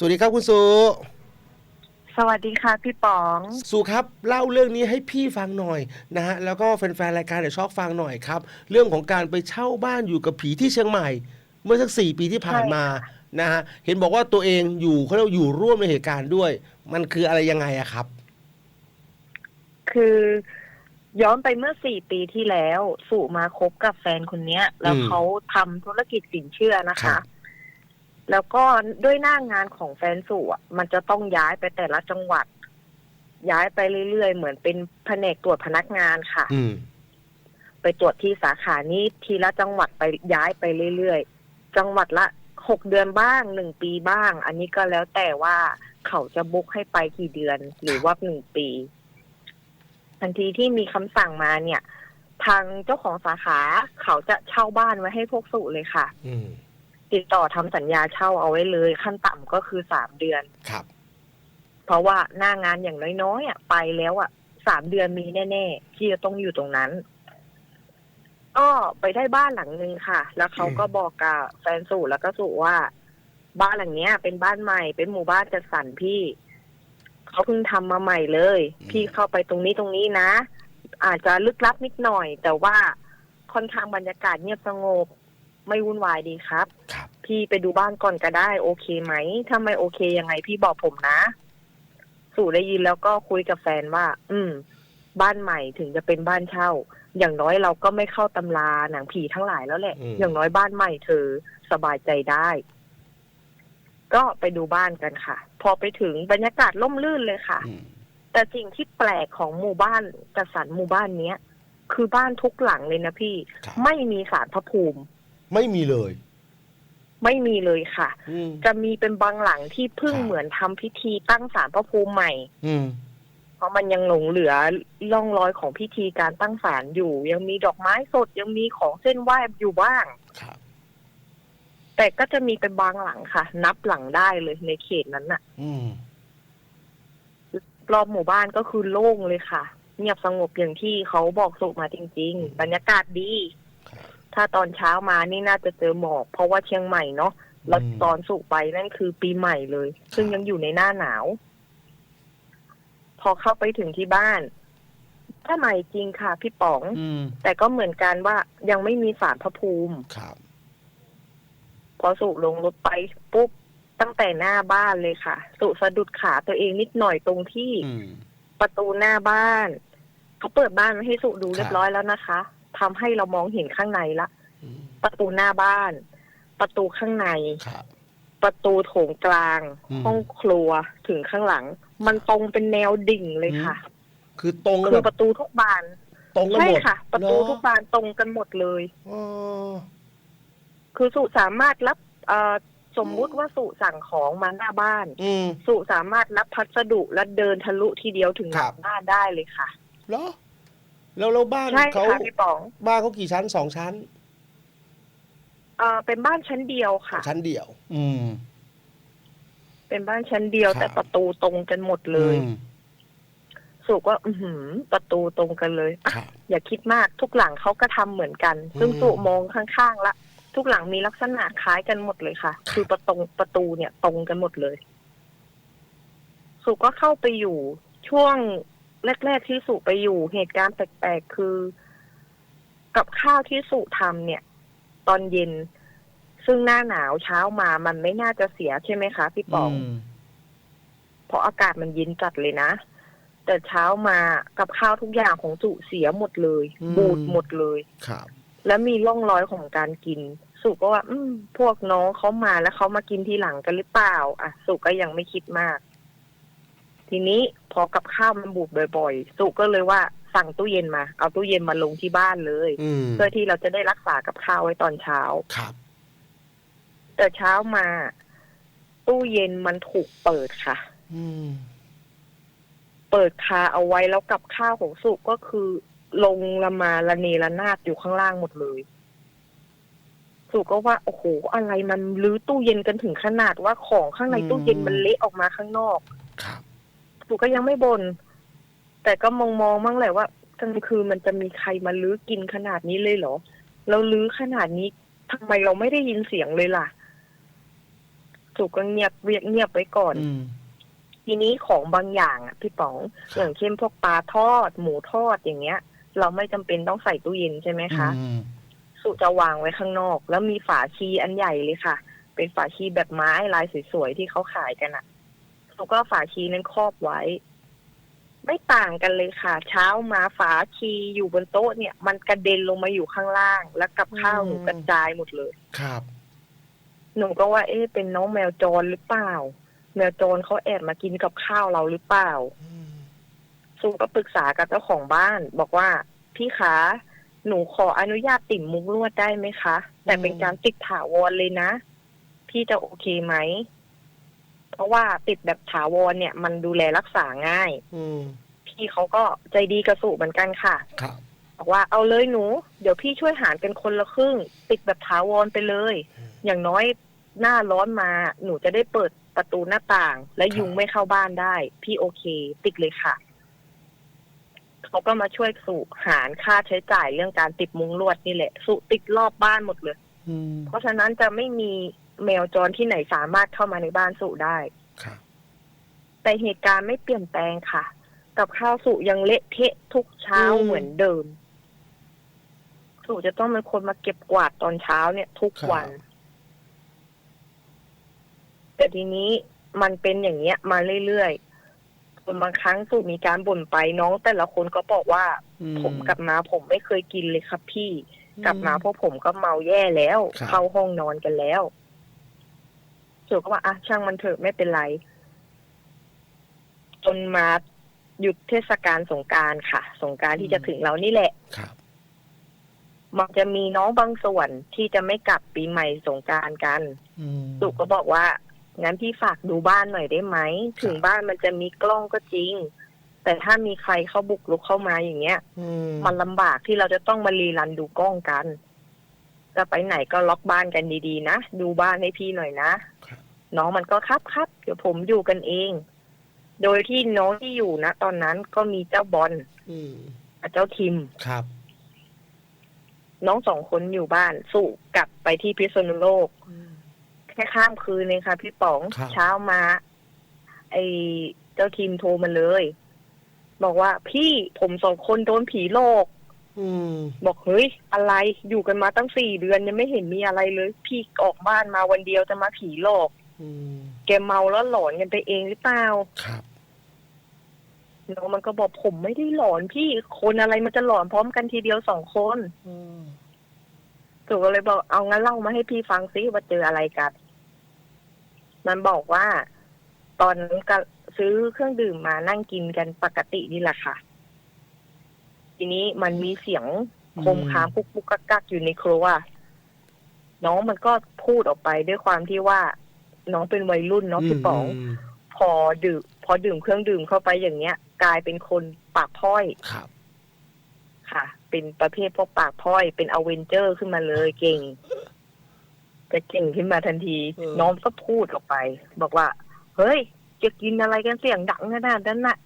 สวัสดีครับคุณสุสวัสดีค่ะพี่ป๋อง สุครับเล่าเรื่องนี้ให้พี่ฟังหน่อยนะฮะแล้วก็แฟนๆรายการเดี๋ยวชอบฟังหน่อยครับ เรื่องของการไปเช่าบ้านอยู่กับผีที่เชียงใหม่ เมื่อสักสี่ปีที่ผ่านมานะฮะเห็นบอกว่าตัวเองอยู่เขาเรียกว่าอยู่ร่วมในเหตุการณ์ด้วย มันคืออะไรยังไงอะครับ คือย้อนไปเมื่อสี่ปีที่แล้วสุมาคบกับแฟนคนเนี้ย แล้วอืมเขาทำธุรกิจสินเชื่อนะครัคะ บ แล้วก็ด้วยหน้างานของแฟนสุอะ มันจะต้องย้ายไปแต่ละจังหวัด ย้ายไปเรื่อยๆ เหมือนเป็นแผนกตรวจพนักงานค่ะ อืม ไปตรวจที่สาขานี้ทีละจังหวัดไปย้ายไปเรื่อยๆ จังหวัดละหกเดือนบ้างหนึ่งปีบ้าง อันนี้ก็แล้วแต่ว่าเขาจะบุกให้ไปกี่เดือน หรือว่าหนึ่งปี ทันทีที่มีคำสั่งมาเนี่ย ทางเจ้าของสาขาเขาจะเช่าบ้านไว้ให้พวกสุเลยค่ะ อืม ติดต่อทำสัญญาเช่าเอาไว้เลย ขั้นต่ำก็คือสามเดือนครับ เพราะว่าหน้างานอย่างน้อยๆอะไปแล้วอะสามเดือนมีแน่ๆที่จะต้องอยู่ตรงนั้นก็ไปได้บ้านหลังนึงค่ะ แล้วเขาก็บอกกับแฟนสู่แล้วก็สู่ว่า บ้านหลังเนี้ย เป็นบ้านใหม่เป็นหมู่บ้านจัดสรรพี่เขาเพิ่งทำมาใหม่เลย พี่เข้าไปตรงนี้ตรงนี้นะ อาจจะลึกลับนิดหน่อย แต่ว่าค่อนข้างบรรยากาศเงียบสงบ ไม่วุ่นวายดีครับ ครับพี่ไปดูบ้านก่อนก็ได้ โอเคไหมถ้าไม่โอเคยังไงพี่บอกผมนะ สู่ได้ยินแล้วก็คุยกับแฟนว่า อืม บ้านใหม่ถึงจะเป็นบ้านเช่า อย่างน้อยเราก็ไม่เข้าตำราหนังผีทั้งหลายแล้วแหละ อืม อย่างน้อยบ้านใหม่เธอสบายใจได้ ก็ไปดูบ้านกันค่ะ พอไปถึงบรรยากาศล่มลื่นเลยค่ะ อืมแต่สิ่งที่แปลกของหมู่บ้านจัดสรรหมู่บ้านเนี้ย คือบ้านทุกหลังเลยนะพี่ ครับ ไม่มีสารพระภูมิ ไม่มีเลย ไม่มีเลยค่ะ อืม จะมีเป็นบางหลังที่เพิ่งครับ เหมือนทำพิธีตั้งศาลพระภูมิใหม่ อืม เพราะมันยังหลงเหลือร่องรอยของพิธีการตั้งศาลอยู่ ยังมีดอกไม้สดยังมีของเส้นไหว้อยู่บ้าง ครับ แต่ก็จะมีเป็นบางหลังค่ะ นับหลังได้เลยในเขตนั้นน่ะ อืม รอบหมู่บ้านก็คือโล่งเลยค่ะ เงียบสงบอย่างที่เขาบอกสุมาจริง ๆ บรรยากาศดีครับ ถ้าตอนเช้ามานี่น่าจะเจอหมอก เพราะว่าเชียงใหม่เนาะแล้วอืมตอนสุกไปนั่นคือปีใหม่เลย ซึ่งยังอยู่ในหน้าหนาว พอเข้าไปถึงที่บ้านถ้าใหม่จริงค่ะพี่ป๋องอืมแต่ก็เหมือนกันว่ายังไม่มีสารพระภูมิครับ พอสุลงรถไปปุ๊บตั้งแต่หน้าบ้านเลยค่ะ สุสะดุดขาตัวเองนิดหน่อยตรงที่อืมประตูหน้าบ้านเขาเปิดบ้านไว้ให้สุดูครับเรียบร้อยแล้วนะคะ ทำให้เรามองเห็นข้างในละอืมประตูหน้าบ้าน ประตูข้างในครับประตูโถงกลางอืมห้องครัวถึงข้างหลัง มันตรงเป็นแนวดิ่งเลยค่ะ คือตรงกันคืแบอบประตูทุกบานตรงกันใช่หมดค่ะ ประตูเหอทุกบานตรงกันหมดเลยอ๋อคือสุสามารถรับเอ่อสมมุติว่าสุสั่งของมาหน้าบ้านอืมสุสามารถรับพัสดุและเดินทะลุทีเดียวถึงหครัลับงบ้านได้เลยค่ะเหรอ แล้วแล้วบ้านใช่เขาค่ะพี่ป๋องบ้านเขากี่ชั้นสองชั้น เอ่อเป็นบ้านชั้นเดียวค่ะ ชั้นเดียว อืม เป็นบ้านชั้นเดียวครับ แต่ประตูตรงกันหมดเลย อืมสุก็อือหือ ประตูตรงกันเลยอะครับ อย่าคิดมากทุกหลังเขาก็ทำเหมือนกัน ซึ่งอืมสุมองข้างๆละทุกหลังมีลักษณะคล้ายกันหมดเลยค่ะ ครับ คือประตูประตูเนี่ยตรงกันหมดเลย สุก็เข้าไปอยู่ช่วง แรก ๆ ที่สุไปอยู่เหตุการณ์แปลกๆคือ กับข้าวที่สุทำเนี่ย ตอนเย็น ซึ่งหน้าหนาวเช้ามามันไม่น่าจะเสียใช่ไหมคะ พี่ป๋องมเพราะอากาศมันเย็นจัดเลยนะ แต่เช้ามากับข้าวทุกอย่างของสุเสียหมดเลย บูดหมดเลยครับ แล้วมีร่องรอยของการกิน สุก็ว่า อืม พวกน้องเขามาแล้วเขามากินทีหลังกันหรือเปล่า อะ สุก็ยังไม่คิดมาก ทีนี้พอกับข้าวมันบูดบ่อยๆ สุก็เลยว่าสั่งตู้เย็นมา เอาตู้เย็นมาลงที่บ้านเลยอืมเพื่อที่เราจะได้รักษากับข้าวไว้ตอนเช้าครับ แต่เช้ามา ตู้เย็นมันถูกเปิดค่ะอืมเปิดคาเอาไว้แล้วกับข้าวของสุก็คือลงละมาละเนระนาดอยู่ข้างล่างหมดเลยสุก็ว่าโอ้โหอะไรมันรื้อตู้เย็นกันถึงขนาดว่าของข้างในอืมตู้เย็นมันเละออกมาข้างนอก ครับ สุก็ยังไม่บน่นแต่ก็มองมองๆมั่งแหละว่ากลางคืนมันจะมีใครมาลื้อกินขนาดนี้เลยเหรอแล้วลื้อขนาดนี้ทำไมเราไม่ได้ยินเสียงเลยล่ะสุก็เงียบเวียกเงียบไว้ก่อนอืมทีนี้ของบางอย่างอะพี่ป๋องครับอย่างเช่นพวกปลาทอด หมูทอดอย่างเงี้ย เราไม่จำเป็นต้องใส่ตู้เย็นใช่ไหมคะอืมสุจะวางไว้ข้างนอก แล้วมีฝาชีอันใหญ่เลยค่ะ เป็นฝาชีแบบไม้ลายสวยๆที่เขาขายกันอะ สุก็ฝาชีนั้นครอบไว้ ไม่ต่างกันเลยค่ะ เช้ามาฝาชีอยู่บนโต๊ะเนี่ย มันกระเด็นลงมาอยู่ข้างล่าง แล้วกับข้าวหนูกระจายหมดเลย ครับ หนูก็ว่า เอ๊ะเป็นน้องแมวจรหรือเปล่า แมวจรเขาแอบมากินกับข้าวเราหรือเปล่าอืมซูก็ปรึกษากับเจ้าของบ้าน บอกว่าพี่คะหนูขออนุญาตติดมุกลวดได้ไหมคะ แต่เป็นการติดถาวรเลยนะ พี่จะโอเคไหม เพราะว่าติดแบบถาวรเนี่ย มันดูแลรักษาง่าย อืมพี่เขาก็ใจดีกระสุเหมือนกันค่ะ ครับ บอกว่าเอาเลยหนู เดี๋ยวพี่ช่วยหารกันคนละครึ่ง ติดแบบถาวรไปเลยอย่างน้อยหน้าร้อนมาหนูจะได้เปิดประตูหน้าต่าง และยุงไม่เข้าบ้านได้ พี่โอเค ติดเลยค่ะเขาก็มาช่วยสุหารค่าใช้จ่ายเรื่องการติดมุงลวดนี่แหละ สุติดรอบบ้านหมดเลย อืมเพราะฉะนั้นจะไม่มี แมวจรที่ไหนสามารถเข้ามาในบ้านสุได้ครับแต่เหตุการณ์ไม่เปลี่ยนแปลงค่ะ กับข้าวสุยังเละเทะทุกเช้าเหมือนเดิม สุจะต้องเป็นคนมาเก็บกวาดตอนเช้าเนี่ย ทุกวัน แต่ทีนี้มันเป็นอย่างเงี้ย มาเรื่อยๆจนบางครั้งสุมีการบ่นไปน้อง แต่ละคนก็บอกว่า อืผมกลับมาผมไม่เคยกินเลยครับพี่ กลับมาพวกผมก็เมาแย่แล้ว ครับ เข้าห้องนอนกันแล้ว สุก็ว่าอะช่างมันเถอะไม่เป็นไร จนมาหยุดเทศกาลสงกรารค่ะ สงกรารที่จะถึงเรานี่แหละครับ มันจะมีน้องบางส่วนที่จะไม่กลับปีใหม่สงกรารกันอืมสุก็บอกว่างั้นพี่ฝากดูบ้านหน่อยได้ไหม ถึงบ้านมันจะมีกล้องก็จริง แต่ถ้ามีใครเขาบุกรุกเข้ามาอย่างเงี้ยอืมมันลำบากที่เราจะต้องมารีรันดูกล้องกัน จะไปไหนก็ล็อกบ้านกันดีๆนะ ดูบ้านให้พี่หน่อยนะครับน้องมันก็ครับครับเดี๋ยวผมอยู่กันเอง โดยที่น้องที่อยู่นะตอนนั้นก็มีเจ้าบอลอืมกับเจ้าทิมครับ น้องสองคนอยู่บ้านสู่กลับไปที่พิษณุโลก แค่ข้ามคืนเลยค่ะ พี่ป๋องครับเช้ามา ไอเจ้าทีมโทรมาเลย บอกว่าพี่ผมสองคนโดนผีโลกอืม บอกเฮ้ยอะไรอยู่กันมาตั้งสี่เดือนยังไม่เห็นมีอะไรเลย พี่ออกบ้านมาวันเดียวจะมาผีโลกอืมแกเมาแล้วหลอนกันไปเองหรือเปล่าครับน้องมันก็บอกผมไม่ได้หลอนพี่คนอะไรมันจะหลอนพร้อมกันทีเดียวสองคนอืมสุก็เลยบอกเอางั้นเล่ามาให้พี่ฟังซิว่าเจออะไรกัน มันบอกว่า ตอนนั้นก็ซื้อเครื่องดื่มมานั่งกินกันปกตินี่แหละค่ะ ทีนี้มันมีเสียงโคมคามกุกกุกกักกักอยู่ในครัวน้องมันก็พูดออกไปด้วยความที่ว่า น้องเป็นวัยรุ่นเนาะพี่ป๋องมพอดื่มพอดื่มเครื่องดื่มเข้าไปอย่างเงี้ย กลายเป็นคนปากพ้อยครับ ค่ะ เป็นประเภทพวกปากพ้อย เป็นอเวนเจอร์ขึ้นมาเลยเก่งจะเก่งขึ้นมาทันทีเออน้องก็พูดออกไป บอกว่า เฮ้ย จะกินอะไรกันเสียงดังขนาดนั้นน่ะ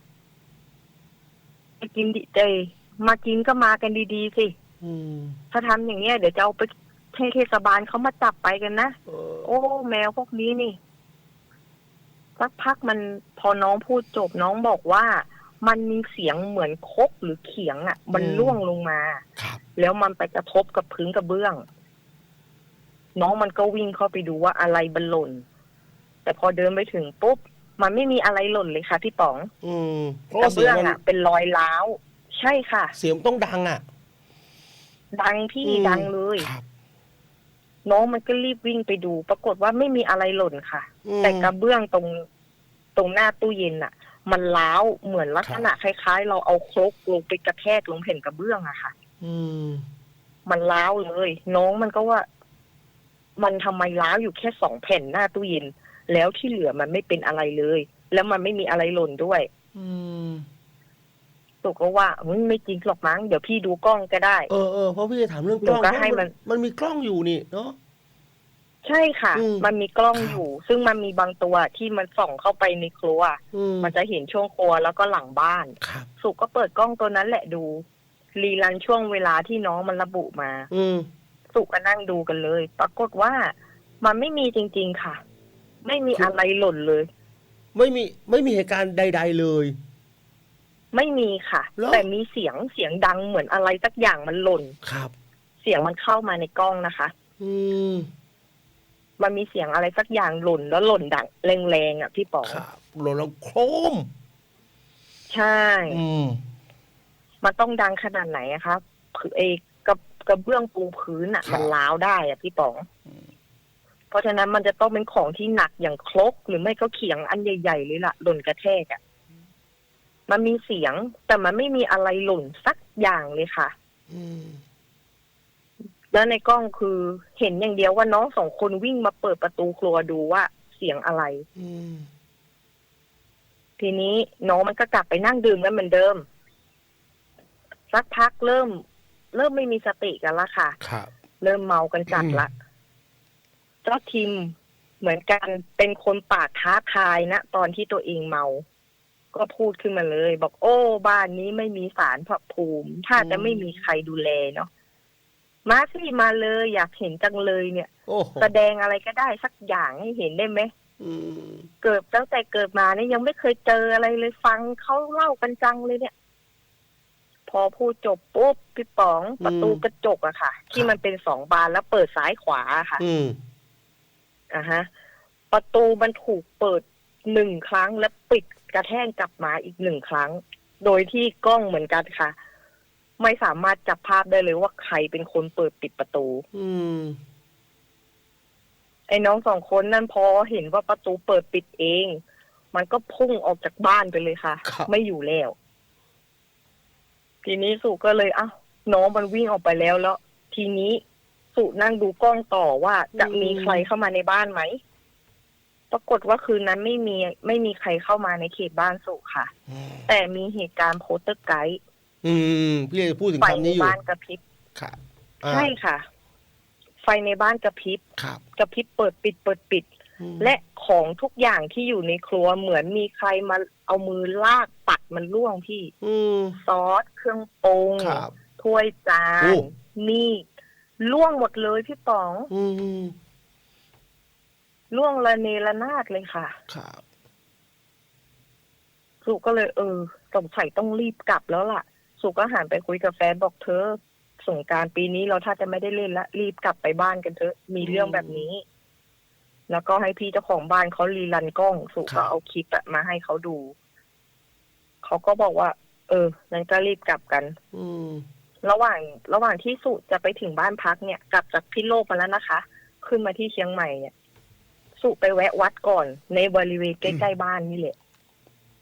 จะกินดิเจ มากินก็มากันดีๆสิอืมถ้าทำอย่างเงี้ยเดี๋ยวจะเอาไปให้เทศบาลเขามาจับไปกันนะ เออโอ้ แมวพวกนี้นี่สักพักมันพอน้องพูดจบน้องบอกว่ามันมีเสียงเหมือนคกหรือเขียงอะ มันล่วงลงมา ครับ แล้วมันไปกระทบกับพื้นกระเบื้อง น้องมันก็วิ่งเข้าไปดูว่าอะไรบันหล่น แต่พอเดินไปถึงปุ๊บ มันไม่มีอะไรหล่นเลยค่ะพี่ป๋องอืมเพราะกระว่าเสียเบื้งองมันอะ เป็นรอยร้าว ใช่ค่ะ เสียงต้องดังอะ ดังพี่อืม ดังเลย ครับ น้องมันก็รีบวิ่งไปดู ปรากฏว่าไม่มีอะไรหล่นค่ะ อืม แต่กระเบื้องตรงตรงหน้าตู้เย็นอะมันล้าวเหมือนลักษณะคล้าย ๆ เราเอาโครกลงไปกระแทกลงแผ่นกระเบื้องอะค่ะ อืม มันล้าวเลย น้องมันก็ว่า มันทำไมล้าวอยู่แค่สองแผ่นหน้าตู้เย็นแล้วที่เหลือมันไม่เป็นอะไรเลย แล้วมันไม่มีอะไรหล่นด้วย อืม ตุกก็ว่ามึงไม่จริงหรอกมั้งเดี๋ยวพี่ดูกล้องก็ได้ เออเออเพราะพี่จะถามเรื่องกล้องหนูก็เพราะให้มัน มันมีกล้องอยู่นี่เนาะใช่ค่ะอืมมันมีกล้องครับอยู่ ซึ่งมันมีบางตัวที่มันส่องเข้าไปในครัวอืมมันจะเห็นช่วงครัวแล้วก็หลังบ้านครับสุก็เปิดกล้องตัวนั้นแหละดู รีรันช่วงเวลาที่น้องมันระบุมา อืมสุก็นั่งดูกันเลย ปรากฏว่ามันไม่มีจริง ๆค่ะ ไม่มีอะไรหล่นเลย ไม่มีไม่มีเหตุการณ์ใด ๆเลย ไม่มีค่ะเหรอแต่มีเสียงเสียงดังเหมือนอะไรสักอย่างมันหล่นครับ เสียงมันเข้ามาในกล้องนะคะ อืมมันมีเสียงอะไรสักอย่างหล่นแล้วหล่นดังแรงๆอะพี่ป๋องครับหล่นแล้วโครมใช่ อืมมันต้องดังขนาดไหนอะครับคือเอกระกระเบื้องปูพื้นอะครับมันล้าวได้อะพี่ป๋องเพราะฉะนั้นมันจะต้องเป็นของที่หนักอย่างครกหรือไม่ก็เขียงอันใหญ่ๆเลยล่ะหล่นกระแทกอะ มันมีเสียง แต่มันไม่มีอะไรหล่นสักอย่างเลยค่ะอืมแล้วในกล้องคือเห็นอย่างเดียวว่าน้องสองคนวิ่งมาเปิดประตูครัวดูว่าเสียงอะไรอืมทีนี้น้องมันก็กลับไปนั่งดื่มกันเหมือนเดิม สักพักเริ่ม เริ่มไม่มีสติกันละค่ะครับเริ่มเมากันจัดละเจ้าทิมเหมือนกันเป็นคนปากท้าทายนะตอนที่ตัวเองเมา ก็พูดขึ้นมาเลย บอกโอ้บ้านนี้ไม่มีสารพระภูมิ ถ้าจะไม่มีใครดูแลเนาะมาสิมาเลยอยากเห็นจังเลยเนี่ยโอ้โหแสดงอะไรก็ได้สักอย่างให้เห็นได้ไหมอืมเกิดตั้งแต่เกิดมาเนี่ยยังไม่เคยเจออะไรเลยฟังเขาเล่ากันจังเลยเนี่ย พอพูดจบปุ๊บพี่ป๋องประตูกระจกอะค่ะ ที่มันเป็นสองบานแล้วเปิดซ้ายขวาอะค่ะ อืมอะฮะ ประตูมันถูกเปิดหนึ่งครั้งและปิด กระแทกกลับมาอีกหนึ่งครั้ง โดยที่กล้องเหมือนกันค่ะ ไม่สามารถจับภาพได้เลยว่าใครเป็นคนเปิดปิดประตู อืมไอ้น้องสองคนนั่นพอเห็นว่าประตูเปิดปิดเอง มันก็พุ่งออกจากบ้านไปเลยค่ะ ครับ ไม่อยู่แล้ว ทีนี้สุก็เลยอ้าวน้องมันวิ่งออกไปแล้วแล้ว ทีนี้สุนั่งดูกล้องต่อว่าจะมีใครเข้ามาในบ้านไหม ปรากฏว่าคืนนั้นไม่มีไม่มีใครเข้ามาในเขตบ้านสุค่ะอืมแต่มีเหตุการณ์โพสเตอร์ไกด์อืมพี่จะพูดถึงไฟคำในนี้อยู่บ้านกระพริบครับอ่าใช่ค่ะ ไฟในบ้านกระพริบครับกระพริบเปิดปิดเปิดปิดอืมและของทุกอย่างที่อยู่ในครัวเหมือนมีใครมาเอามือลากปัดมันล่วงพี่อืมซอสเครื่องปรุงครับถ้วยจาโอ้นมีดล่วงหมดเลยพี่ป๋องอืม ล่วงระเนระนาดเลยค่ะครับสุก็เลยเออสงสัยต้องรีบกลับแล้วล่ะ สุก็หันไปคุยกับแฟนบอกเธอสงกรารปีนี้เราถ้าจะไม่ได้เล่นละ รีบกลับไปบ้านกันเถอะมีเรื่องแบบนี้ แล้วก็ให้พี่เจ้าของบ้านเขารีรันกล้อง สุครัก็บเอาคลิปอะมาให้เขาดูเขาก็บอกว่า เอองั้นก็รีบกลับกัน อืมระหว่าง ระหว่างที่สุจะไปถึงบ้านพักเนี่ย กลับจากพิษณุโลกมาแล้วนะคะ ขึ้นมาที่เชียงใหม่เนี่ย สุไปแวะวัดก่อน ในบริเวณใกล้ๆบ้านนี่แหละ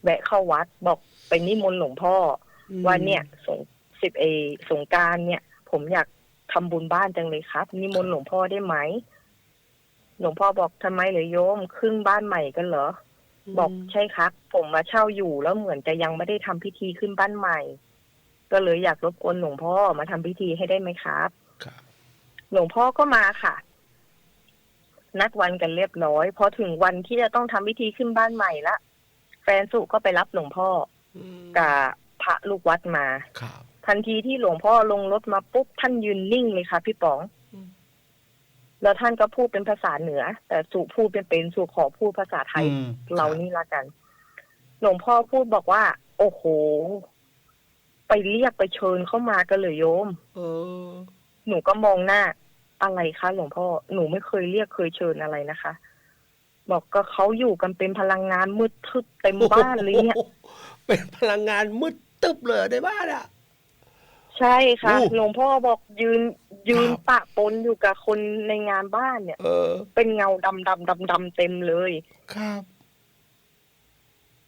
แวะเข้าวัดบอกไปนิมนต์หลวงพ่ออว่าเนี่ยสงสิบเอสงกรารเนี่ย ผมอยากทำบุญบ้านจังเลยครับ นิมนต์หลวงพ่อได้ไหม หลวงพ่อบอกทำไมเหรอโยมขึ้นบ้านใหม่กันเหรอ บอกใช่ครับ ผมมาเช่าอยู่แล้วเหมือนจะยังไม่ได้ทำพิธีขึ้นบ้านใหม่ ก็เลยอยากรบกวนหลวงพ่อมาทำพิธีให้ได้ไหมครับครับ หลวงพ่อก็มาค่ะ นัดวันกันเรียบร้อยพอถึงวันที่จะต้องทำพิธีขึ้นบ้านใหม่ละแฟนสุก็ไปรับหลวงพ่ออืมกับพระลูกวัดมาครับทันทีที่หลวงพ่อลงรถมาปุ๊บท่านยืนนิ่งเลยค่ะ พี่ป๋องอืมแล้วท่านก็พูดเป็นภาษาเหนือ แต่สุพูดเป็นเป็นสุขอพูดภาษาไทยอืมเรานี่ละกัน หลวงพ่อพูดบอกว่า โอ้โห ไปเรียกไปเชิญเข้ามากันเลยโยมเออหนูก็มองหน้า อะไรคะหลวงพ่อหนูไม่เคยเรียกเคยเชิญอะไรนะคะ บอกก็เขาอยู่กันเป็นพลังงานมืดทึบเต็มบ้านเลยเนี่ยโอ้โหเป็นพลังงานมืดตึ๊บเลยในบ้านอะ ใช่ค่ะอู้หลวงพ่อบอกยืนยืนครับปะปนอยู่กับคนในงานบ้านเนี่ยเออ เป็นเงาดำดำดำดำเต็มเลย ครับ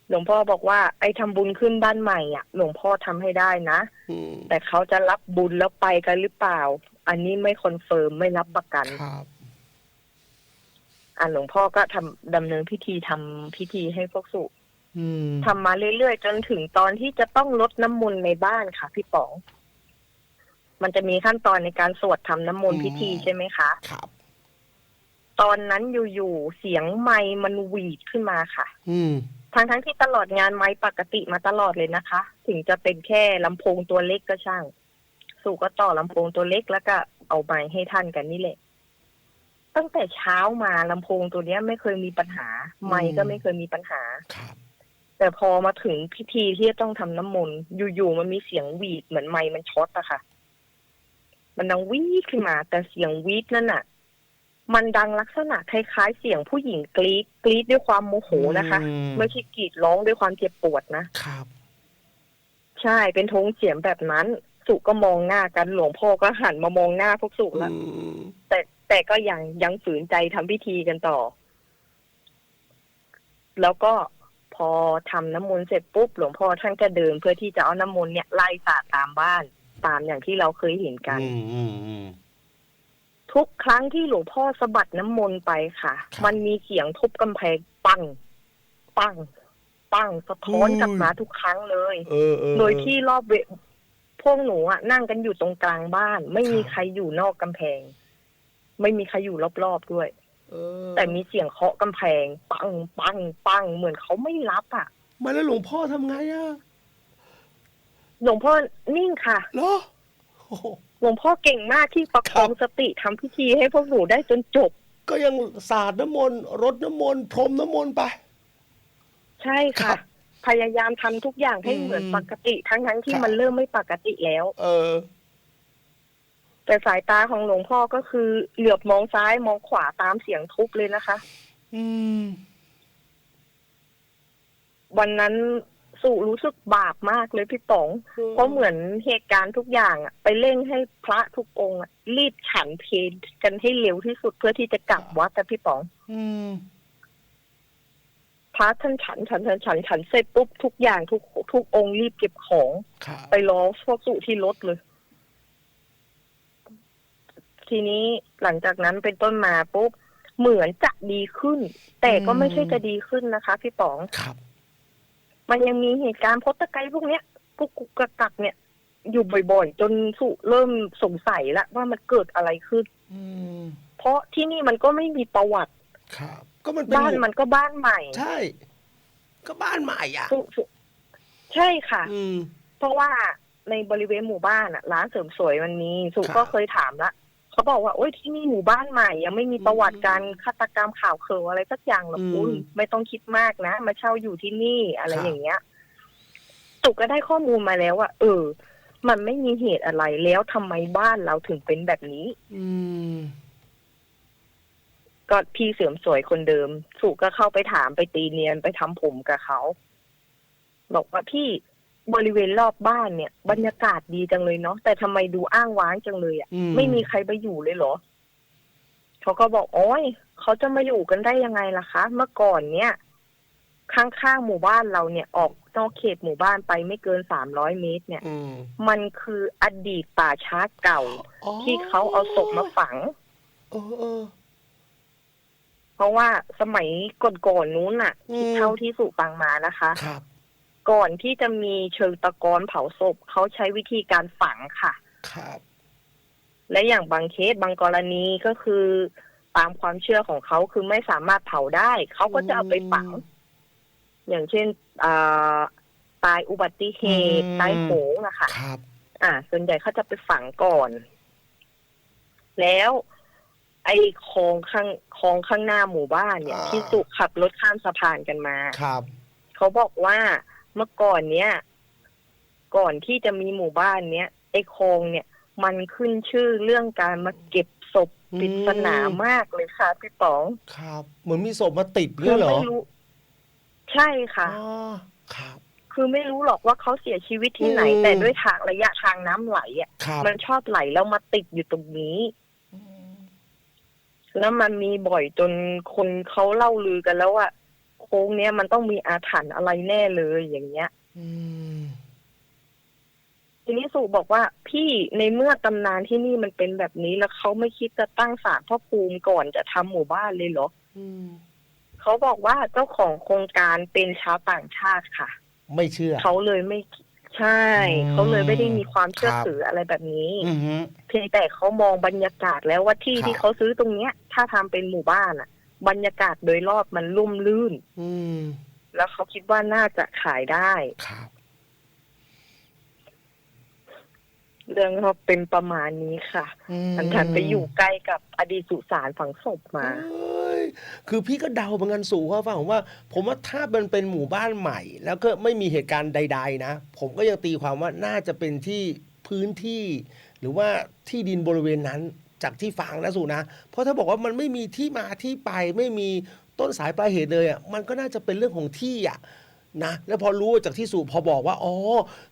หลวงพ่อบอกว่า ไอ้ทำบุญขึ้นบ้านใหม่อะ หลวงพ่อทำให้ได้นะอืมแต่เขาจะรับบุญแล้วไปกันหรือเปล่า อันนี้ไม่คอนเฟิร์มไม่รับประกันครับอะหลวงพ่อก็ทำดำเนินพิธีทำพิธีให้พวกสุอืมทำมาเรื่อยๆจนถึงตอนที่จะต้องลดน้ำมนต์ในบ้านค่ะ พี่ป๋อง มันจะมีขั้นตอนในการสวดทำน้ำมนต์พิธีใช่ไหมคะครับ ตอนนั้นอยู่ๆเสียงไม้มันหวีดขึ้นมาค่ะ อืมทั้งๆที่ตลอดงานไม้ปกติมาตลอดเลยนะคะ ถึงจะเป็นแค่ลำโพงตัวเล็กก็ช่าง สู่ก็ต่อลำโพงตัวเล็กแล้วก็เอาไม้ให้ท่านกันนี่แหละ ตั้งแต่เช้ามาลำโพงตัวเนี้ยไม่เคยมีปัญหา ไมค์ก็ไม่เคยมีปัญหาครับแต่พอมาถึงพิธีที่จะต้องทำน้ำมนต์อยู่ๆมันมีเสียงหวีดเหมือนไมค์มันช็อตอะค่ะ มันดังวีดขึ้นมา แต่เสียงวีดนั่นอะมันดังลักษณะคล้ายๆเสียงผู้หญิงกรีดกรีดด้วยความโมโหนะคะอืมไม่ใช่กรีดร้องด้วยความเจ็บปวดนะครับ ใช่เป็นโทงเสียงแบบนั้น สุก็มองหน้ากันหลวงพ่อก็หันมามองหน้าพวกสุแล้วอืมแต่แต่ก็ยังยังฝืนใจทำพิธีกันต่อ แล้วก็พอทำน้ำมนต์เสร็จปุ๊บหลวงพ่อท่านก็เดินเพื่อที่จะเอาน้ำมนต์เนี่ยไล่สาดตามบ้านตามอย่างที่เราเคยเห็นกันอืมอืมอืมทุกครั้งที่หลวงพ่อสะบัดน้ำมนต์ไปค่ะครับมันมีเสียงทุบกำแพงปัง ปัง ปังสะท้อนกลับมาทุกครั้งเลยเออเออโดยที่รอบเว พวกหนูอะนั่งกันอยู่ตรงกลางบ้าน ไม่มีครับใครอยู่นอกกำแพง ไม่มีใครอยู่รอบๆด้วยเออแต่มีเสียงเคาะกำแพง ปังปังปังเหมือนเขาไม่รับอะมาแล้วหลวงพ่อทำไงอะหลวงพ่อนิ่งค่ะเหรอโอ้โหหลวงพ่อเก่งมากที่ประคองครับสติทำพิธีให้พวกหนูได้จนจบ ก็ยังสาดน้ำมนต์รดน้ำมนต์พรมน้ำมนต์ไป ใช่ครัค่ะบ พยายามทำทุกอย่างให้อืมเหมือนปกติ ทั้งทั้งๆที่ครับมันเริ่มไม่ปกติแล้ว เออ แต่สายตาของหลวงพ่อก็คือ เหลือบมองซ้ายมองขวาตามเสียงทุบเลยนะคะ อืม วันนั้นสุรู้สึกบาปมากเลยพี่ป๋อง เพราะเหมือนเหตุการณ์ทุกอย่างอะไปเร่งให้พระทุกองค์อะรีบฉันเพลกันให้เร็วที่สุดเพื่อที่จะกลับวัดแต่พี่ป๋อง อืมพ ระท่านฉันฉันฉันฉันฉันเสร็จปุ๊บทุกอย่างทุกทุกองค์รีบเก็บของครับไปรอพวกสุที่รถเลย ทีนี้หลังจากนั้นเป็นต้นมาปุ๊บเหมือนจะดีขึ้น แต่ก็ไม่ใช่จะดีขึ้นนะคะ พี่ป๋องครับ มันยังมีเหตุการณ์พดตะไกพวกเนี้ยกุกกุกกักกักเนี่ย อยู่บ่อยๆ จนสุเริ่มสงสัยละว่ามันเกิดอะไรขึ้นอืมเพราะที่นี่มันก็ไม่มีประวัติครับ ก็มันเป็นบ้านหมู่มันก็บ้านใหม่ ใช่ ก็บ้านใหม่อะสุสุใช่ค่ะ อืม เพราะว่าในบริเวณหมู่บ้านอะร้านเสริมสวยมันมีสุครับก็เคยถามละเขาบอกว่าโอ้ยที่นี่หมู่บ้านใหม่ ยังไม่มีประวัติการฆาตกรรมข่าวเคืออะไรสักอย่างหรอกอืมคุณไม่ต้องคิดมากนะมาเช่าอยู่ที่นี่อะไรครับอย่างเงี้ยสุก็ได้ข้อมูลมาแล้วว่าเออ มันไม่มีเหตุอะไรแล้วทำไมบ้านเราถึงเป็นแบบนี้ อืม ก็พี่เสริมสวยคนเดิม สุก็เข้าไปถามไปตีเนียนไปทำผมกับเขา บอกว่าพี่บริเวณรอบบ้านเนี่ย บรรยากาศดีจังเลยเนาะแต่ทำไมดูอ้างว้างจังเลยอะ่ะอืมไม่มีใครไปอยู่เลยเหรอเขาก็บอกโอ้ยเขาจะมาอยู่กันได้ยังไงล่ะคะ เมื่อก่อนเนี่ย ข้างๆหมู่บ้านเราเนี่ย ออกนอกเขตหมู่บ้านไปไม่เกินสามร้อยเมตร เนี่ยอืมมันคืออดีตป่าช้าเก่าอ๋อที่เขาเอาศพมาฝัง เออเออเพราะว่าสมัยก่อนๆนู้นน่ะอืม เท่าที่สุฟังมานะคะ ครับ ก่อนที่จะมีเชิงตะกอนเผาศพเขาใช้วิธีการฝังค่ะ ครับ และอย่างบางเคสบางกรณีก็คือตามความเชื่อของเขาคือไม่สามารถเผาได้ เขาก็จะเอาไปฝังอย่างเช่นอ่าตายอุบัติเหตุอืม ตายโหงอะค่ะ ครับ อ่า ส่วนใหญ่เขาจะไปฝังก่อน แล้ว ไอ้คลองข้างคลองข้างหน้าหมู่บ้านเนี่ย อ่า ที่สุขับรถข้ามสะพานกันมา ครับ เขาบอกว่าเมื่อก่อนเนี้ยก่อนที่จะมีหมู่บ้านเนี้ยไอ้คลองเนี่ย มันขึ้นชื่อเรื่องการมาเก็บศพอืมปริศนามากเลยค่ะพี่ป๋องครับ เหมือนมีศพมาติดคืเนี่ยเหรอไม่รู้ ใช่ค่ะ อ๋อครับ คือไม่รู้หรอกว่าเขาเสียชีวิตที่ไหน อืม แต่ด้วยทางระยะทางน้ำไหลอะครับมันชอบไหลแล้วมาติดอยู่ตรงนี้อืม แล้วมันมีบ่อยจนคนเขาเล่าลือกันแล้วว่าโค้งเนี้ยมันต้องมีอาถรรพ์อะไรแน่เลยอย่างเงี้ยอืมทีนี้สุบอกว่าพี่ในเมื่อตำนานที่นี่มันเป็นแบบนี้แล้วเขาไม่คิดจะตั้งศาลพ่อภูมิก่อนจะทำหมู่บ้านเลยเหรออืมเขาบอกว่าเจ้าของโครงการเป็นชาวต่างชาติค่ะ ไม่เชื่อเขาเลยไม่ ใช่อืมเขาเลยไม่ได้มีความเชื่อครับถืออะไรแบบนี้อือฮึเพียงแต่เขามองบรรยากาศแล้วว่าที่ครับที่เขาซื้อตรงเนี้ย ถ้าทำเป็นหมู่บ้านอะ บรรยากาศโดยรอบมันลุ่มลื่น อืมแล้วเขาคิดว่าน่าจะขายได้ครับ เรื่องก็เป็นประมาณนี้ค่ะอืมมันทันไปอยู่ใกล้กับอดีตสุสานฝังศพมา เอ้ยคือพี่ก็เดาเหมือนกันสู่ว่าฟังผมว่า ผมว่าถ้ามันเป็นหมู่บ้านใหม่ แล้วก็ไม่มีเหตุการณ์ใด ๆ นะ ผมก็ยังตีความว่าน่าจะเป็นที่พื้นที่ หรือว่าที่ดินบริเวณนั้นจากที่ฟังนะสู่นะ เพราะถ้าบอกว่ามันไม่มีที่มาที่ไปไม่มีต้นสายปลายเหตุเลยอะมันก็น่าจะเป็นเรื่องของที่อะนะแล้วพอรู้จากที่สู่พอบอกว่าอ๋อ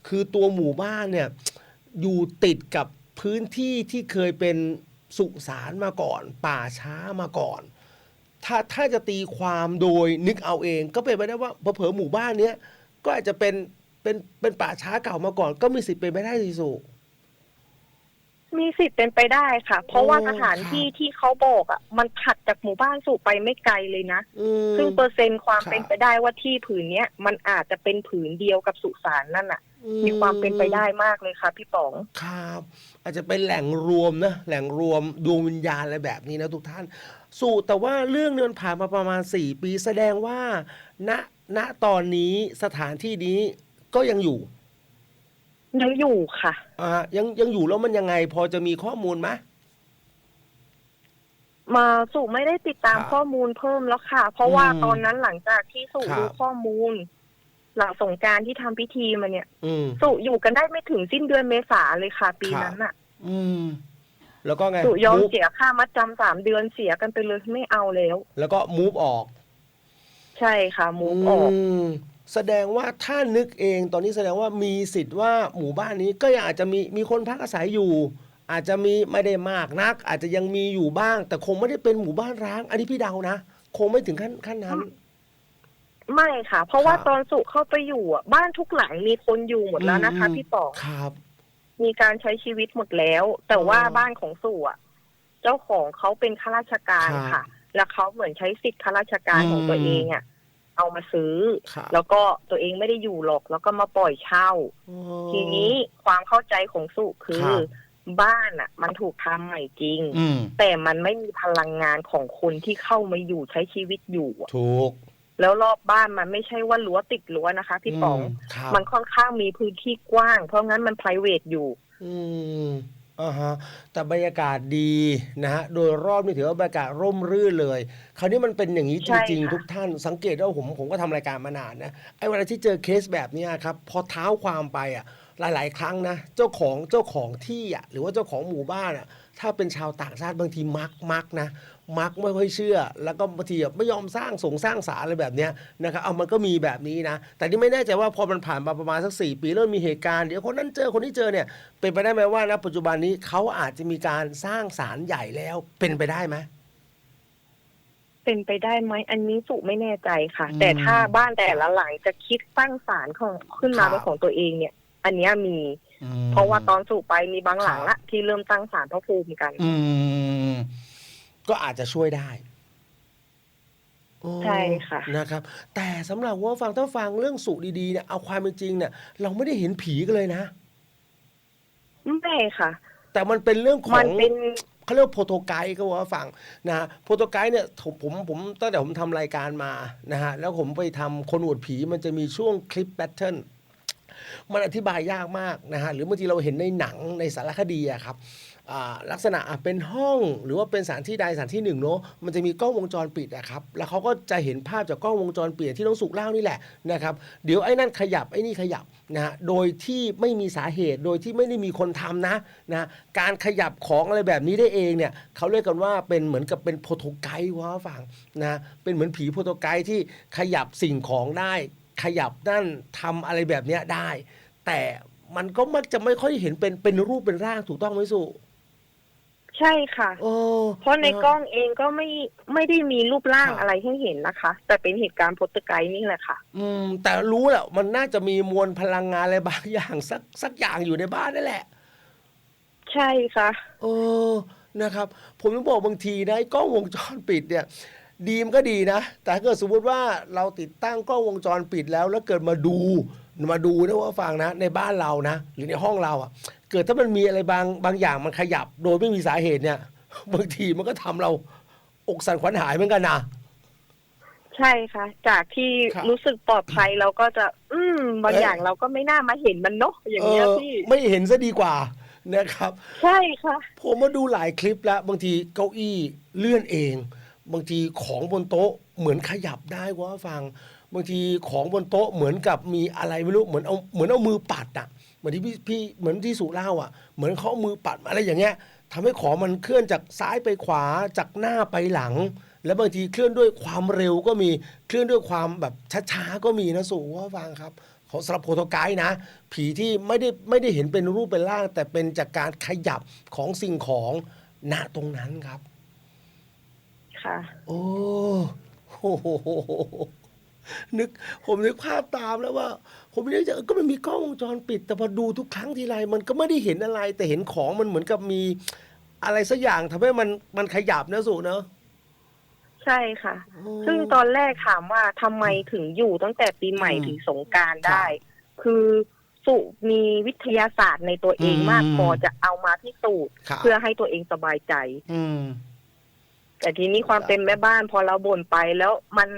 คือตัวหมู่บ้านเนี่ย อยู่ติดกับพื้นที่ที่เคยเป็นสุสานมาก่อน ป่าช้ามาก่อน ถ้าถ้าจะตีความโดยนึกเอาเอง ก็เป็นไปได้ว่าเผลอหมู่บ้านเนี้ยก็อาจจะเป็นเป็นเป็นป่าช้าเก่ามาก่อน ก็มีสิทธิ์เป็นไปได้สิสุ มีสิทธิ์เป็นไปได้ค่ะ เพราะว่าโอ้สถานที่ที่เขาบอกอะมันถัดจากหมู่บ้านสู่ไปไม่ไกลเลยนะอืมซึ่งเปอร์เซ็นต์ความครับเป็นไปได้ว่าที่ผืนเนี้ยมันอาจจะเป็นผืนเดียวกับสุสานนั่นอะ มีความเป็นไปได้มากเลยค่ะพี่ป๋องครับ อาจจะเป็นแหล่งรวมนะแหล่งรวมดวงวิญญาณอะไรแบบนี้นะทุกท่าน สู่แต่ว่าเรื่องเนี่ยมันผ่านมาประมาณ4ปีแสดงว่า ณณตอนนี้สถานที่นี้ก็ยังอยู่ ยังอยู่ค่ะ อ่ายังยังอยู่แล้วมันยังไง พอจะมีข้อมูลไหม มาสุไม่ได้ติดตามครับข้อมูลเพิ่มแล้วค่ะ เพราะว่าอืมตอนนั้นหลังจากที่สุครับ รู้ข้อมูล หลังสงกรารที่ทำพิธีมาเนี่ย อืมสุอยู่กันได้ไม่ถึงสิ้นเดือนเมษาเลยค่ะ ปีครับนั้นอะ อืม แล้วก็ไงสุยอม move เสียค่ามัดจำสามเดือนเสียกันไปเลยไม่เอาแล้ว แล้วก็ move ออกใช่ค่ะมูฟออก ม แสดงว่าถ้านึกเองตอนนี้แสดงว่ามีสิทธิ์ว่าหมู่บ้านนี้ก็ยังอาจจะมีมีคนพักอาศัยอยู่ อาจจะมีไม่ได้มากนัก อาจจะยังมีอยู่บ้าง แต่คงไม่ได้เป็นหมู่บ้านร้าง อันนี้พี่เดานะ คงไม่ถึงขั้นขั้นนั้น ไม่ค่ะ เพราะว่าครับ ตอนสุเข้าไปอยู่อะบ้านทุกหลังมีคนอยู่หมดแล้วนะคะอืมพี่ป๋องครับ มีการใช้ชีวิตหมดแล้ว แต่ว่าอ๋อบ้านของสุอะเจ้าของเขาเป็นข้าราชการครับค่ะ แล้วเขาเหมือนใช้สิทธิ์ข้าราชการของอืมตัวเองอะ เอามาซื้อครับแล้วก็ตัวเองไม่ได้อยู่หรอก แล้วก็มาปล่อยเช่าอ๋อทีนี้ความเข้าใจของสุคือครับบ้านอะ มันถูกทำใหม่จริงอืมแต่มันไม่มีพลังงานของคนที่เข้ามาอยู่ใช้ชีวิตอยู่อะถูกแล้วรอบบ้านมันไม่ใช่ว่ารั้วติดรั้วนะคะ พี่ป๋องมครับมันค่อนข้างมีพื้นที่กว้าง เพราะงั้นมัน p r i v a t อยู่ อืมอ่าฮะแต่บรรยากาศดีนะฮะโดยรอบนี่ถือว่าบรรยากาศร่มรื่นเลย คราวนี้มันเป็นอย่างนี้จใช่ริงๆค่ะทุกท่านสังเกตว่าผมผมก็ทำรายการมานานนะไอ้เวลาที่เจอเคสแบบเนี้ยครับพอเท้าความไปอะหลาย ๆ ครั้งนะ เจ้าของเจ้าของที่อะหรือว่าเจ้าของหมู่บ้านอะถ้าเป็นชาวต่างชาติบางทีมักมักนะ มักไม่ค่อยเชื่อ แล้วก็บางทีแบบไม่ยอมสร้างสงสร้างสารอะไรแบบเนี้ยนะครับเอามันก็มีแบบนี้นะ แต่นี่ไม่แน่ใจว่าพอมันผ่านมาประมาณสักสี่ปีเริ่มมีเหตุการณ์เดี๋ยวคนนั้นเจอคนนี้เจอเนี่ยเป็นไปได้ไหมว่าณปัจจุบันนี้เขาอาจจะมีการสร้างสารใหญ่แล้วเป็นไปได้ไหมเป็นไปได้ไหมอันนี้สุไม่แน่ใจค่ะอืมแต่ถ้าบ้านแต่ละหลังจะคิดตั้งศาลของขึ้นมาครับเป็นของตัวเองเนี่ย อันเนี้ยมีอืมเพราะว่าตอนสุไปมีบางหลังครัละบที่เริ่มตั้งศาลพระภูมิกัน อืม ก็อาจจะช่วยได้โอ้ใช่ค่ะนะครับ แต่สำหรับว่าฟังถ้าฟังเรื่องสุดีๆเนี่ยเอาความเป็นจริงเนี่ยเราไม่ได้เห็นผีกันเลยนะไม่ค่ะ แต่มันเป็นเรื่องขอมันงเป็นเขาเรียกว่าโปรโตไกด์ก็ว่าฟังนะฮะโปรโตไกด์เนี่ยผมผมผมตั้งแต่ผมทำรายการมานะฮะแล้วผมไปทำคนอวดผีมันจะมีช่วงคลิปแพทเทิร์นมันอธิบายยากมากนะฮะหรือบางทีเราเห็นในหนังในสารคดีอะครับอ่า ลักษณะเป็นห้องหรือว่าเป็นสถานที่ใดสถานที่หนึ่งเนาะมันจะมีกล้องวงจรปิดอะครับแล้วเขาก็จะเห็นภาพจากกล้องวงจรปิดที่น้องสุกเล่านี่แหละนะครับเดี๋ยวไอ้นั่นขยับไอ้นี่ขยับนะฮะโดยที่ไม่มีสาเหตุโดยที่ไม่ได้มีคนทำนะนะการขยับของอะไรแบบนี้ได้เองเนี่ยเขาเรียกกันว่าเป็นเหมือนกับเป็นโปรโตไกด์ว่าฟังนะเป็นเหมือนผีโปรโตไกด์ที่ขยับสิ่งของได้ขยับนั่นทำอะไรแบบเนี้ยได้ แต่มันก็มักจะไม่ค่อยเห็นเป็นเป็นรูปเป็นร่างถูกต้องไหมสุ ใช่ค่ะ โอ้เพราะในฮกล้องเองก็ไม่ไม่ได้มีรูปร่างครับอะไรให้เห็นนะคะ แต่เป็นเหตุการณ์โพสต์ไกด์นี่แหละค่ะ อืม แต่รู้แหละมันน่าจะมีมวลพลังงานอะไรบางอย่างสักสักอย่างอยู่ในบ้านนั่นแหละ ใช่ค่ะเออนะครับ ผมต้องบอกบางทีนะไอ้กล้องวงจรปิดเนี่ย ดีมนก็ดีนะ แต่ถ้าเกิดสมมติว่าเราติดตั้งกล้องวงจรปิดแล้วแล้วเกิดมาดู มาดูนะว่าฟังนะ ในบ้านเรานะ หรือในห้องเราอะ่ะ เกิดถ้ามันมีอะไรบางบางอย่างมันขยับ โดยไม่มีสาเหตุเนี่ยบางทีมันก็ทำเราอกสั่นขวัญหายเหมือนกันนะใช่ค่ะ จากที่ครับรู้สึกปลอดภัยเราก็จะ อืมบางเอ้ยอย่างเราก็ไม่น่ามาเห็นมันเนาะอย่างเงี้ยเออพี่ไม่เห็นซะดีกว่านะครับ ใช่ค่ะ ผมมาดูหลายคลิปแล้วบางทีเก้าอี้เลื่อนเอง บางทีของบนโต๊ะเหมือนขยับได้ว่าฟัง บางทีของบนโต๊ะเหมือนกับมีอะไรไม่รู้เหมือนเอาเหมือนเอามือปัดอะเหมือนที่พี่พี่เหมือนที่สุเล่าอะเหมือนเขาเอามือปัดอะไรอย่างเงี้ยทำให้ของมันเคลื่อนจากซ้ายไปขวาจากหน้าไปหลัง แล้วบางทีเคลื่อนด้วยความเร็วก็มีเคลื่อนด้วยความแบบช้าๆก็มีนะสู่ว่าฟังครับของสำหรับโพโทไกด์นะ ผีที่ไม่ได้ไม่ได้เห็นเป็นรูปเป็นร่าง แต่เป็นจากการขยับของสิ่งของณตรงนั้นครับ ค่ะ โอ้โห นึกผมนึกภาพตามแล้วว่า ผมไม่ได้จะก็มันมีกล้องวงจรปิด แต่พอดูทุกครั้งทีไรมันก็ไม่ได้เห็นอะไร แต่เห็นของมันเหมือนกับมีอะไรสักอย่างทำให้มันมันขยับนะสุเนอะใช่ค่ะโอ้ซึ่งตอนแรกถามว่าทำไมถึงอยู่ตั้งแต่ปีใหม่อืมถึงสงกรารได้ คือสุมีวิทยาศาสตร์ในตัวเองอืมมากพอจะเอามาพิสูจน์ครับเพื่อให้ตัวเองสบายใจ อืม แต่ทีนี้ความเป็นแม่บ้านพอเราบ่นไปแล้วมัน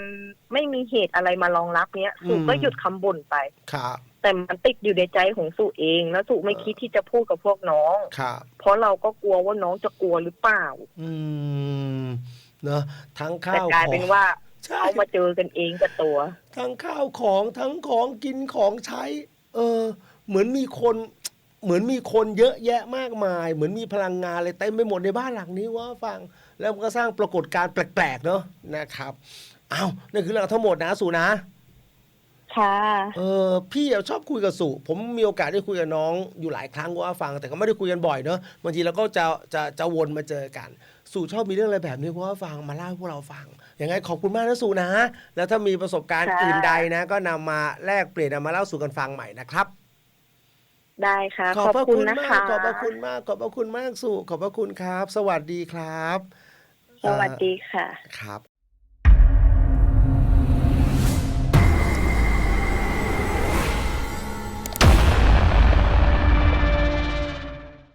ไม่มีเหตุอะไรมารองรับเนี้ยสุอืมก็หยุดคำบ่นไปครับแต่มันติดอยู่ในใจของสุเองแล้วสุไม่เออคิดที่จะพูดกับพวกน้องครับเพราะเราก็กลัวว่าน้องจะกลัวหรือเปล่า อืมเนอะทั้งข้าแต่วกลายขเป็อนงว่าใช่เขามาเจอกันเองกับตัว ทั้งข้าวของทั้งของกินของใช้ เออ เหมือนมีคนเหมือนมีคนเยอะแยะมากมาย เหมือนมีพลังงานอะไรเต็มไปหมดในบ้านหลังนี้ว่าฟัง แล้วมันก็สร้างปรากฏการณ์แปลกๆเนาะนะครับเอานั่นคือเรื่องทั้งหมดนะสุนะค่ะเออพี่อะชอบคุยกับสุผมมีโอกาสได้คุยกับน้องอยู่หลายครั้งว่าฟัง แต่ก็ไม่ได้คุยกันบ่อยเนาะบางทีเราก็จะจะจะวนมาเจอกันสุชอบมีเรื่องอะไรแบบนี้เพราะว่าฟังมาเล่าให้พวกเราฟังยังไงขอบคุณมากนะสุนะ แล้วถ้ามีประสบการณ์ค่ะอื่นใดนะ ก็นำมาแลกเปลี่ยนนำมาเล่าสู่กันฟังใหม่นะครับ ได้ค่ะขขออบบพระคุคุณณนะมากคะขอบพระคุณมากขอบพระคุณมากสุขอบพระคุณครับ สวัสดีครับ สวัสดีค่ะ ครับ